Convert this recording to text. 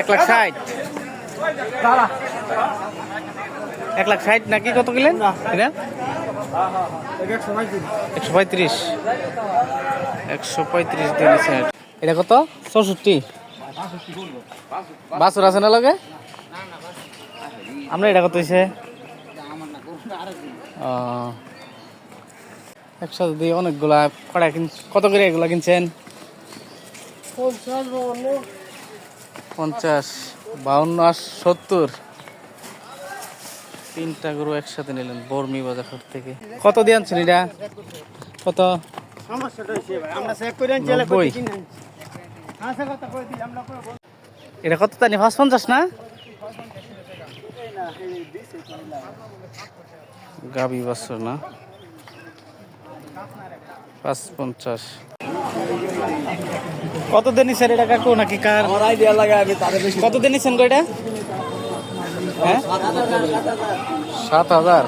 এক লাখ ষাট। এক লাখ ষাট নাকি কত কিলেন? এটা একশো পঁয়ত্রিশ। একশো পঁয়ত্রিশ। দিয়েছেন এটা কত? চৌষট্টি। বাছর আছে না লগে? আমরা এটা কত হয়েছে একসাথে দিয়ে অনেকগুলা কড়া কিন কত করে এগুলা কিনছেন? পঞ্চাশ, বাউন্ন আর সত্তর। তিনটা গরু একসাথে নিলেন বর্মি বাজার থেকে। কত দিয়ে আনছেন এটা? কত? এটা কত তানি? পাঁচ পঞ্চাশ না? গাবি বছর না? পাঁচ পঞ্চাশ। কত দিন নিছেন এটা কাকু নাকি কার? আমার আইডিয়া লাগে আমি তারে বেশি। কত দিন নিছেন গো এটা? হ্যাঁ? সাত হাজার।